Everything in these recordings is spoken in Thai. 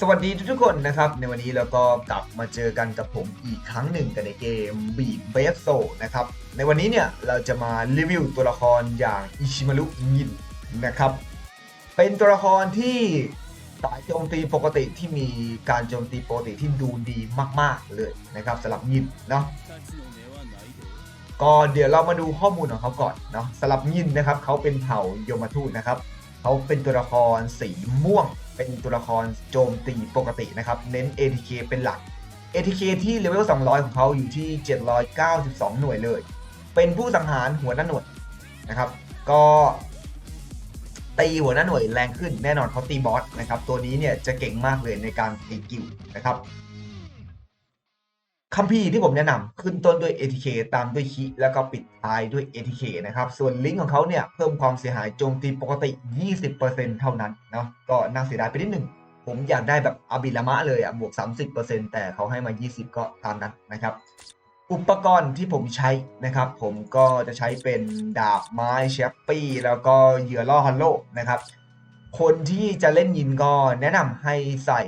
สวัสดีทุกๆคนนะครับ ในวันนี้เราก็กลับมาเจอกันกับผมอีกครั้งหนึ่งกันในเกมบีบเบสโซนะครับ ในวันนี้เนี่ยเราจะมารีวิวตัวละครอย่างอิชิมารุยินนะครับ เป็นตัวละครที่สายโจมตีปกติที่มีการโจมตีปกติที่ดูดีมาก ๆ เลยนะครับสำหรับยินเนาะก็เดี๋ยวเรามาดูข้อมูลของเขาก่อนเนาะสำหรับยินนะครับเขาเป็นเผ่าโยมทูตนะครับเขาเป็นตัวละครสีม่วง เป็นตัวละครโจมตีปกตินะครับ เน้น ATK เป็นหลัก ATK ที่เลเวล 200 ของเขาอยู่ที่ 792 หน่วยเลย เป็นผู้สังหารหัวหน้าหน่วยนะครับ ก็ตีหัวหน้าหน่วยแรงขึ้นแน่นอนเขาตีบอสนะครับ ตัวนี้เนี่ยจะเก่งมากเลยในการตีกิลนะครับ คัมภีร์ที่ผมแนะนำขึ้นต้นด้วย ATK ตามด้วยคิแล้วก็ปิดท้ายด้วย ATK นะครับ ส่วนลิงก์ของเขาเนี่ยเพิ่มความเสียหายโจมตีปกติ 20%เท่านั้นเนาะก็น่าเสียดายไปนิดหนึ่งผมอยากได้แบบอาบิลามะเลยอะบวก 30%แต่เขาให้มา 20 ก็ตามนั้นนะครับ อุปกรณ์ที่ผมใช้นะครับ ผมก็จะใช้เป็นดาบไม้เชฟปี้แล้วก็เหยื่อล่อฮัลโลนะครับ คนที่จะเล่นยินก็แนะนำให้ใส่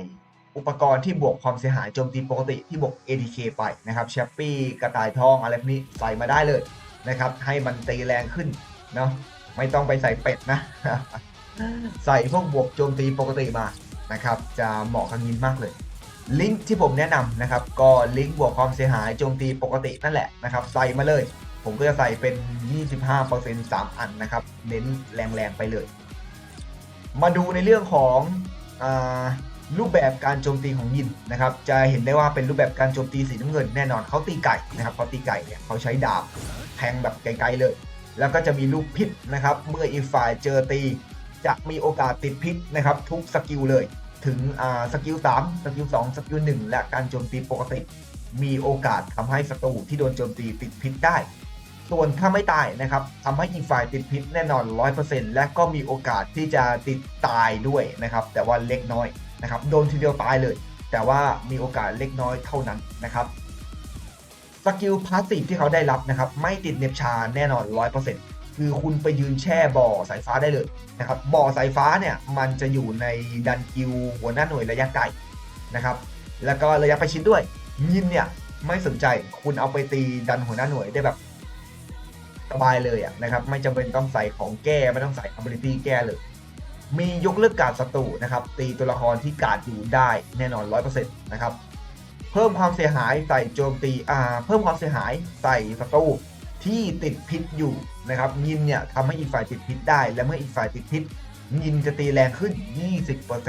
อุปกรณ์ที่บวกความเสียหายโจมตีปกติที่บวก ADK ไปนะครับแชปปี้กระต่ายทองอะไรพวกนี้ใส่มาได้เลยนะครับให้มันตีแรงขึ้นเนาะไม่ต้องไปใส่เป็ดนะ ใส่พวกบวกโจมตีปกติมานะครับจะเหมาะกับยินมากเลย ลิงก์ที่ผมแนะนำนะครับก็ลิงก์บวกความเสียหายโจมตีปกตินั่นแหละนะครับใส่มาเลย ผมก็จะใส่เป็น 25% 3 อันนะครับเน้นแรงๆไปเลย มาดูในเรื่องของอ รูปแบบการโจมตีของยินนะครับจะเห็นได้ว่าเป็นรูปแบบการโจมตีสีน้ำเงินแน่นอนเขาตีไก่นะครับเขาตีไก่เนี่ยเขาใช้ดาบแทงแบบไกลๆเลย แล้วก็จะมีลูกพิษนะครับ เมื่ออีกฝ่ายเจอตีจะมีโอกาสติดพิษนะครับ ทุกสกิลเลยถึงอ่าสกิล3สกิล2สกิล1และการโจมตีปกติ มีโอกาสทำให้ศัตรูที่โดนโจมตีติดพิษได้ ส่วนถ้าไม่ตายนะครับทำให้อีกฝ่ายติดพิษแน่นอน 100%และก็มีโอกาสที่จะติดตายด้วยนะครับ แต่ว่าเล็กน้อย นะครับโดนทีเดียวตายเลย แต่ว่ามีโอกาสเล็กน้อยเท่านั้นนะครับสกิลพาสซีฟที่เขาได้รับนะครับไม่ติดเน็บชาแน่นอน 100%คือคุณไปยืนแช่บ่อสายฟ้าได้เลยนะครับบ่อสายฟ้าเนี่ยมันจะอยู่ในดันกิวหัวหน้าหน่วยระยะไกลนะครับแล้วก็ระยะประชิดด้วยยินเนี่ยไม่สนใจคุณเอาไปตีดันหัวหน้าหน่วยได้แบบสบายเลยอะนะครับไม่จำเป็นต้องใส่ของแก้ไม่ต้องใส่ ability แก้เลย มียกเลิกการศัตรูนะครับ ตีตัวละครที่การดอยู่ได้แน่นอน 100%นะครับ เพิ่มความเสียหายใส่โจมตีอ่าเพิ่มความเสียหายใส่ศัตรูที่ติดพิษอยู่นะครับยินเนี่ยทำให้อีกฝ่ายติดพิษได้ และเมื่ออีกฝ่ายติดพิษ ยินจะตีแรงขึ้น 20%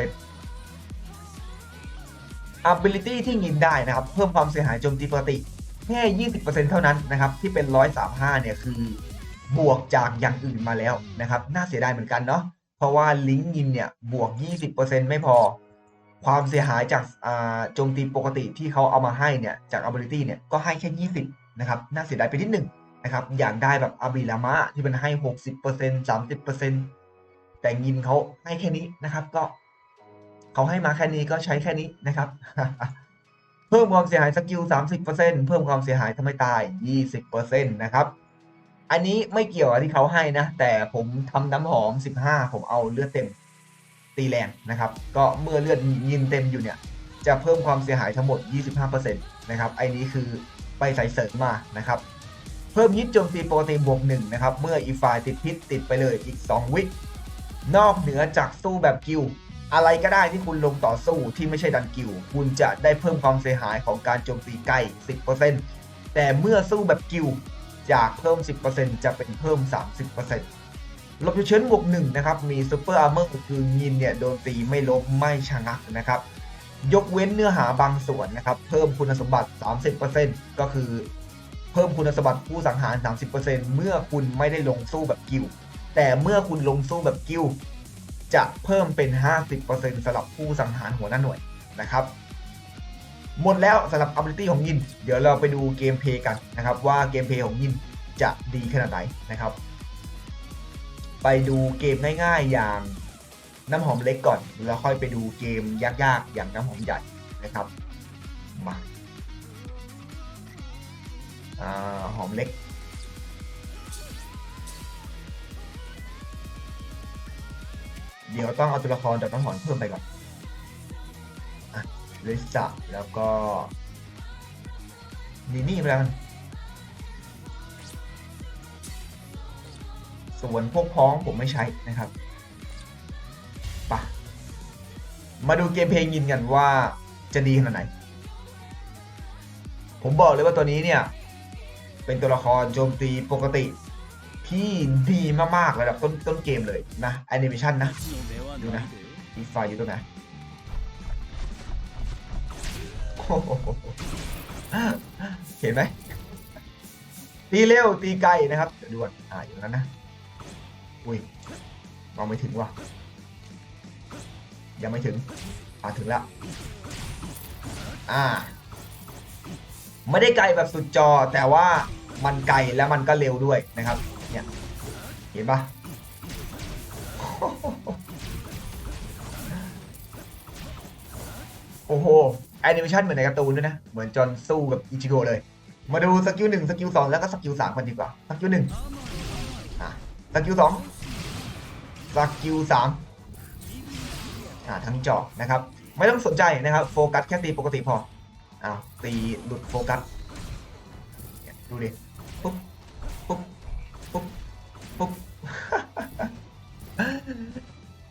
ability ที่ยินได้นะครับ เพิ่มความเสียหายโจมตีปกติแค่ 20%เท่านั้นนะครับ ที่เป็น 135 เนี่ยคือบวกจากอย่างอื่นมาแล้วนะครับ น่าเสียดายเหมือนกันเนาะ เพราะว่าลิงก์ยินเนี่ยบวก 20%ไม่พอ ความเสียหายจากโจมตีปกติที่เขาเอามาให้เนี่ยจาก ability เนี่ยก็ให้แค่ 20 นะครับ น่าเสียดายไปนิดหนึ่งนะครับ อยากได้แบบอาบิลามะที่มันให้ 60% 30%แต่ยินเขาให้แค่นี้นะครับ ก็เขาให้มาแค่นี้ก็ใช้แค่นี้นะครับ เพิ่มความเสียหายสกิล 30%เพิ่มความเสียหายทำให้ตาย 20%นะครับ อันนี้ไม่เกี่ยวกับที่เขาให้นะ แต่ผมทำน้ำหอม 15 ผมเอาเลือดเต็มตีแรงนะครับ ก็เมื่อเลือดยินเต็มอยู่เนี่ย จะเพิ่มความเสียหายทั้งหมด 25%นะครับไอ้นี้คือไปใส่เสริมมานะครับ เพิ่มยิดโจมตีปกติบวก1นะครับ เมื่ออีฝ่ายติดพิษติดไปเลยอีก 2 วินอกเหนือจากสู้แบบกิลอะไรก็ได้ที่คุณลงต่อสู้ที่ไม่ใช่ดันกิลคุณจะได้เพิ่มความเสียหายของการโจมตีใกล้ 10%แต่เมื่อสู้แบบกิล จากเพิ่ม 10%จะเป็นเพิ่ม 30%ลบฉุกเฉินบวก1นะครับ มีซูเปอร์อาร์เมอร์คือยินเนี่ยโดนตีไม่ลบไม่ชะงักนะครับ ยกเว้นเนื้อหาบางส่วนนะครับ เพิ่มคุณสมบัติ 30%ก็คือเพิ่มคุณสมบัติผู้สังหาร 30%เมื่อคุณไม่ได้ลงสู้แบบกิลแต่เมื่อคุณลงสู้แบบกิลจะเพิ่มเป็น 50%สำหรับผู้สังหารหัวหน้าหน่วยนะครับ หมดแล้วสำหรับ ability ของยิน เดี๋ยวเราไปดูเกมเพย์กันนะครับ ว่าเกมเพย์ของยินจะดีขนาดไหนนะครับ ไปดูเกมง่ายๆอย่างน้ำหอมเล็กก่อน แล้วค่อยไปดูเกมยากๆ อย่างน้ำหอมใหญ่นะครับมาอาหอมเล็ก เดี๋ยวต้องเอาตัวละครจากน้ำหอมเพิ่มไปก่อน ลิซ่าแล้วก็นีนี่ไปแล้วกันส่วนพวกพ้องผมไม่ใช้นะครับปะมาดูเกมเพลงยินกันว่าจะดีขนาดไหน ผมบอกเลยว่าตัวนี้เนี่ย เป็นตัวละครโจมตีปกติที่ดีมากๆระดับต้นต้นเกมเลยนะแอนิเมชันนะ ดูนะมีไฟอยู่ตรงไหน เห็นไหมตีเร็วตีไกลนะครับเดี๋ยวดูก่อนอ่าอยู่ตรงนั้นนะอุ้ยมองไม่ถึงว่ะยังไม่ถึงอ่าถึงแล้วอ่า ไม่ได้ไกลแบบสุดจอแต่ว่ามันไกลแล้วมันก็เร็วด้วยนะครับ เนี่ยเห็นปะโอ้โห แอนิเมชันเหมือนในการ์ตูนด้วยนะ เหมือนจอห์นสู้กับอิจิโกะเลย มาดูสกิลหนึ่งสกิลสองแล้วก็สกิลสามกันดีกว่า สกิลหนึ่งสกิลสองสกิลสามทั้งจอกนะครับ ไม่ต้องสนใจนะครับ โฟกัสแค่ตีปกติพออ้าวตีหลุดโฟกัส ดูดิ ปุ๊บ ปุ๊บ ปุ๊บ ปุ๊บ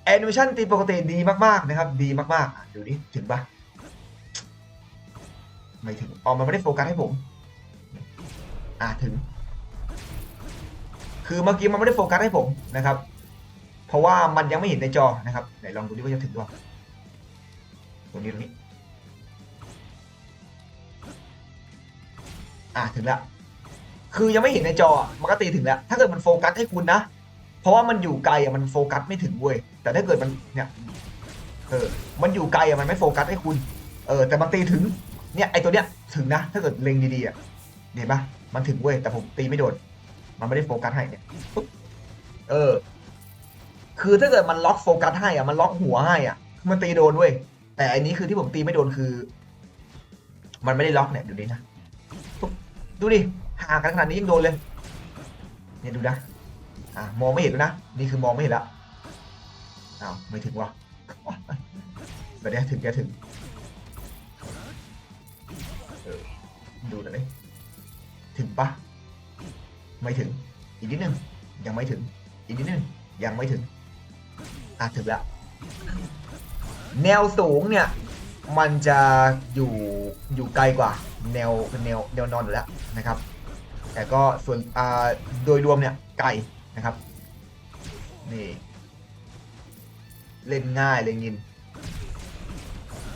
แอนิเมชันตีปกติดีมากๆนะครับ ดีมากๆ ดูดิ ถึงปะ ไม่ถึงอ๋อมันไม่ได้โฟกัสให้ผม อะถึง คือเมื่อกี้มันไม่ได้โฟกัสให้ผมนะครับ เพราะว่ามันยังไม่เห็นในจอนะครับไหนลองดูดิว่าจะถึงหรือเปล่าตรงนี้ตรงนี้ อะถึงแล้วคือยังไม่เห็นในจอมันก็ตีถึงแล้ว ถ้าเกิดมันโฟกัสให้คุณนะ เพราะว่ามันอยู่ไกลอะมันโฟกัสไม่ถึงเว้ย แต่ถ้าเกิดมันเนี่ย เออ มันอยู่ไกลอะมันไม่โฟกัสให้คุณ เออ แต่มันตีถึง เนี่ยไอตัวเนี้ยถึงนะ ถ้าเกิดเล็งดีๆอะเห็นปะมันถึงเว้ยแต่ผมตีไม่โดน มันไม่ได้โฟกัสให้เนี่ยเออ คือถ้าเกิดมันล็อกโฟกัสให้อะมันล็อกหัวให้อะมันตีโดนเว้ยแต่อันนี้คือที่ผมตีไม่โดนคือ มันไม่ได้ล็อกเนี่ยดูดินะดูดิห่างกันขนาดนี้ยังโดนเลย เนี่ยดูนะอะมองไม่เห็นนะนี่คือมองไม่เห็นละอ้าวไม่ถึงวะแบบนี้ถึงแกถึง ออดูหน่อยดิถึงปะไม่ถึง อีกนิดนึง ยังไม่ถึง อีกนิดนึง ยังไม่ถึง อะถึงแล้ว แนวสูงเนี่ย มันจะอยู่อยู่ไกลกว่า แนวแนวแนวนอนอยู่แล้วนะครับ แต่ก็ส่วนอ่าโดยรวมเนี่ยไกลนะครับ นี่ เล่นง่ายเลยยิน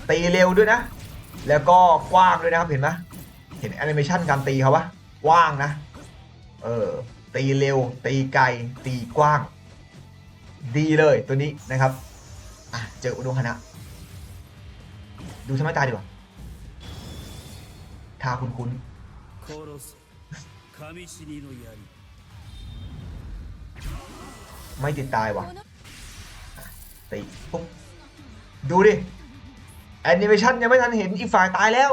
ตีเร็วด้วยนะ แล้วก็กว้างด้วยนะครับเห็นไหมเห็นแอนิเมชันการตีเขาปะกว้างนะ เออ ตีเร็ว ตีไกล ตีกว้าง ดีเลยตัวนี้นะครับ อะ เจออุดมคณะ ดูสมัยตาดีกว่าทาคุณคุณไม่ติดตายว่ะตีปุ๊บดูดิ แอนิเมชันยังไม่ทันเห็นอีกฝ่ายตายแล้ว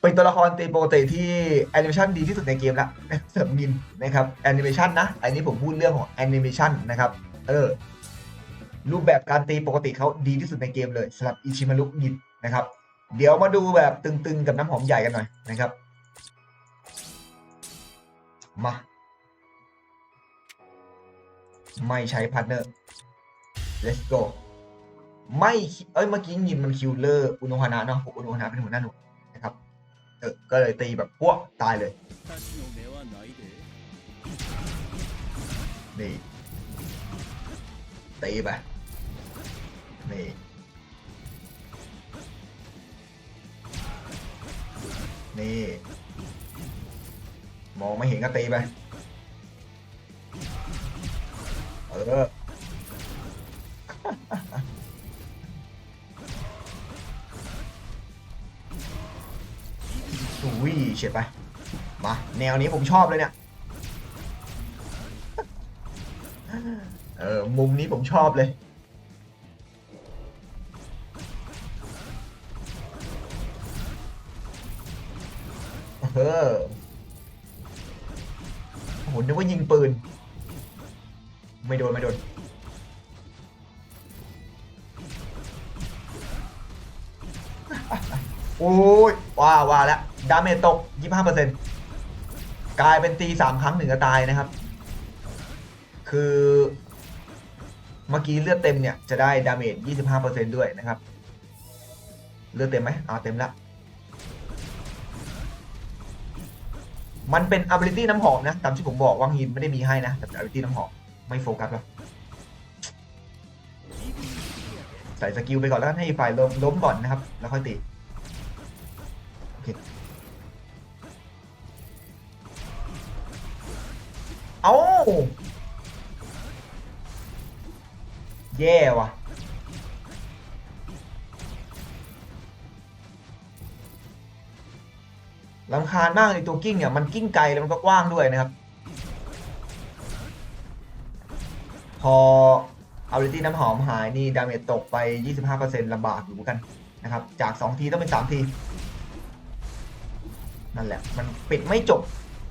เป็นตัวละครตีปกติที่แอนิเมชันดีที่สุดในเกมละเสริมมินนะครับแอนิเมชันนะ อันนี้ผมพูดเรื่องของแอนิเมชันนะครับ เออ รูปแบบการตีปกติเขาดีที่สุดในเกมเลยสำหรับอิชิมารุมินนะครับ เดี๋ยวมาดูแบบตึงๆ กับน้ำหอมใหญ่กันหน่อยนะครับ มา ไม่ใช้พาร์ทเนอร์ let's go ไม่เอ้ยเมื่อกี้ยินมันคิวเลอร์อุโนฮานะเนาะอุโนฮานะเป็นหัวหน้าหนุ่มนะครับเออก็เลยตีแบบพวกตายเลยนี่ตีไปนี่นี่มองไม่เห็นก็ตีไปเออ อุ้ยเฉียดไป มา แนวนี้ผมชอบเลยเนี่ย เออ มุมนี้ผมชอบเลย เออโอ้โหนึกว่ายิงปืน ไม่โดน ไม่โดน โอ้ยว่าว่าแล้วดาเมจตก 25%กลายเป็นตี3ครั้งหนึ่งก็ตายนะครับ คือเมื่อกี้เลือดเต็มเนี่ยจะได้ดาเมจ 25%ด้วยนะครับ เลือดเต็มไหมเอาเต็มละมันเป็น ability น้ำหอมนะ ตามที่ผมบอกว่างยินไม่ได้มีให้นะ แต่ ability น้ำหอม ไม่โฟกัสหรอกใส่สกิลไปก่อนแล้วให้ฝ่ายล้มล้มก่อนนะครับ แล้วค่อยตี โอเคเอาแย่ว่ะลำคาญมากเลยตัวกิ้งเนี่ย มันกิ้งไกลแล้วมันก็กว้างด้วยนะครับ พอเอาลิตี้น้ำหอมหายนี่ ดาเมจตกไป 25%ลำบากอยู่เหมือนกันนะครับ จาก 2 ทีต้องเป็น 3 ที นั่นแหละ มันปิดไม่จบ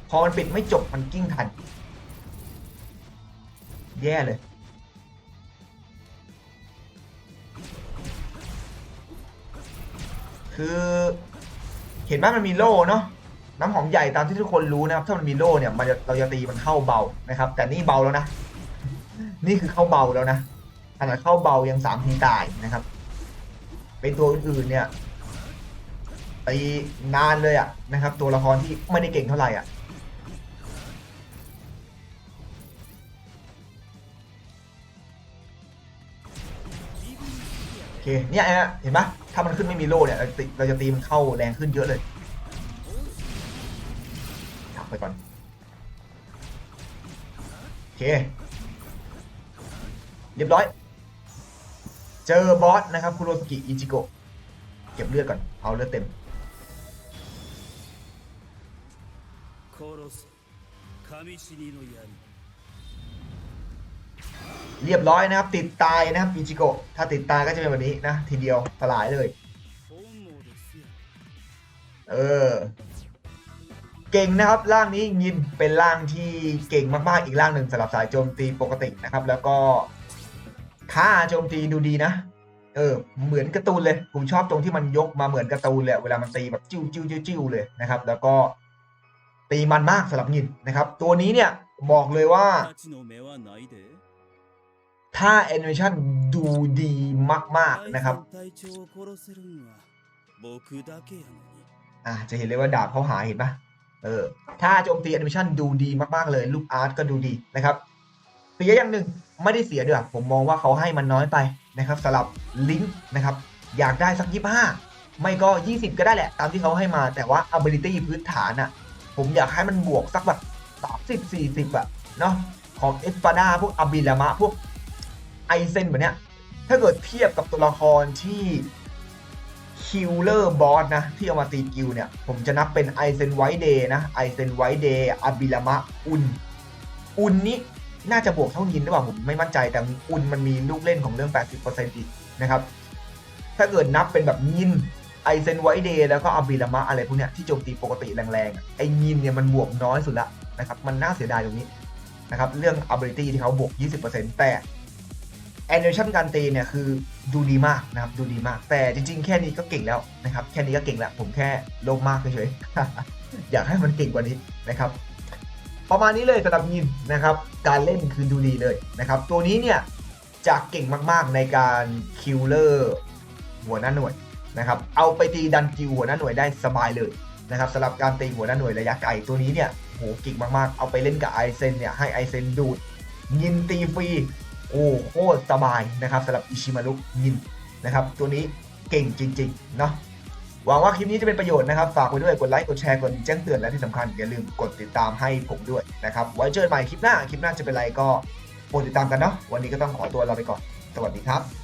พอมันปิดไม่จบมันกิ้งทัน แย่เลยคือเห็นว่ามันมีโล่เนาะน้ำหอมใหญ่ตามที่ทุกคนรู้นะครับ ถ้ามันมีโล่เนี่ยมันเราจะตีมันเข้าเบานะครับ แต่นี่เบาแล้วนะ นี่คือเข้าเบาแล้วนะขนาดเข้าเบายังสามทีตายนะครับ เป็นตัวอื่นๆเนี่ย ตีนานเลยอะนะครับ ตัวละครที่ไม่ได้เก่งเท่าไหร่อะโอเคเนี่ยนะเห็นปะถ้ามันขึ้นไม่มีโล่เนี่ยเราเราจะตีมันเข้าแรงขึ้นเยอะเลยถักไปก่อนโอเค เรียบร้อย เจอบอสนะครับคุโรสกิอิจิโกะเก็บเลือดก่อน เอาเลือดเต็ม 殺す神死にの槍 เรียบร้อยนะครับ ติดตายนะครับอิจิโกะ ถ้าติดตายก็จะเป็นแบบนี้นะ ทีเดียวสลายเลย 本望ですよ เออ เก่งนะครับร่างนี้ยินเป็นร่างที่เก่งมากๆอีกร่างหนึ่งสำหรับสายโจมตีปกตินะครับ แล้วก็ค่าโจมตีดูดีนะ เออ เหมือนการ์ตูนเลย ผมชอบตรงที่มันยกมาเหมือนการ์ตูนเลยเวลามันตีแบบจิ้วจิ้วจิ้วจิ้วเลยนะครับ แล้วก็ ตีมันมากสำหรับยินนะครับ ตัวนี้เนี่ยบอกเลยว่า ถ้าแอนิเมชันดูดีมาก ๆ นะครับอ่าจะเห็นเลยว่าดาบเขาหายเห็นปะเออ ถ้าโจมตีแอนิเมชันดูดีมาก ๆ เลยลูกอาร์ตก็ดูดีนะครับเสียอย่างหนึ่งไม่ได้เสียด้วยผมมองว่าเขาให้มันน้อยไปนะครับสำหรับลิงก์นะครับ อยากได้สักยี่ห้าไม่ก็ 20 ก็ได้แหละ ตามที่เขาให้มาแต่ว่า ability พื้นฐานอะ ผมอยากให้มันบวกสักแบบ30 40อะเนาะของเอสปาดาพวกอาบิลามะ พวกไอเซนแบบเนี้ย ถ้าเกิดเทียบกับตัวละครที่คิลเลอร์บอสนะ ที่เอามาตีกิลเนี่ย ผมจะนับเป็นไอเซนไวเดย์นะไอเซนไวเดย์อาบิลามะ อุน อุนนี้น่าจะบวกเท่ายินหรือเปล่าผมไม่มั่นใจแต่อุนมันมีลูกเล่นของเรื่อง 80%อีกนะครับ ถ้าเกิดนับเป็นแบบยิน ไอเซนไวเดย์แล้วก็อาบิลามะอะไรพวกเนี้ยที่โจมตีปกติแรงๆไอยินเนี่ยมันบวกน้อยสุดละนะครับมันน่าเสียดายตรงนี้นะครับเรื่อง ability ที่เขาบวก 20%แต่แอนิเมชันการตีเนี่ยคือดูดีมากนะครับดูดีมาก แต่จริงๆ แค่นี้ก็เก่งแล้วนะครับแค่นี้ก็เก่งล้วผมแค่โลภมากเฉยๆอยากให้มันเก่งกว่านี้นะครับประมาณนี้เลยสำหรับยินนะครับการเล่นคือดูดีเลยนะครับตัวนี้เนี่ยจะเก่งมากๆในการคิลเลอร์หัวหน้าหน่วย นะครับเอาไปตีดันกิวหัวหน้าหน่วยได้สบายเลยนะครับสำหรับการตีหัวหน้าหน่วยระยะไกลตัวนี้เนี่ยโหเก่งมากๆ เอาไปเล่นกับไอเซนเนี่ยให้ไอเซนดูดยินตีฟรีโอ้โคตรสบายนะครับสำหรับอิชิมารุยินนะครับตัวนี้เก่งจริงๆเนาะหวังว่าคลิปนี้จะเป็นประโยชน์นะครับ ฝากไว้ด้วยกดไลค์กดแชร์กดแจ้งเตือนและที่สำคัญอย่าลืมกดติดตามให้ผมด้วยนะครับไว้เจอกันใหม่คลิปหน้าคลิปหน้าจะเป็นอะไรก็โปรดติดตามกันเนาะวันนี้ก็ต้องขอตัวลาไปก่อน สวัสดีครับ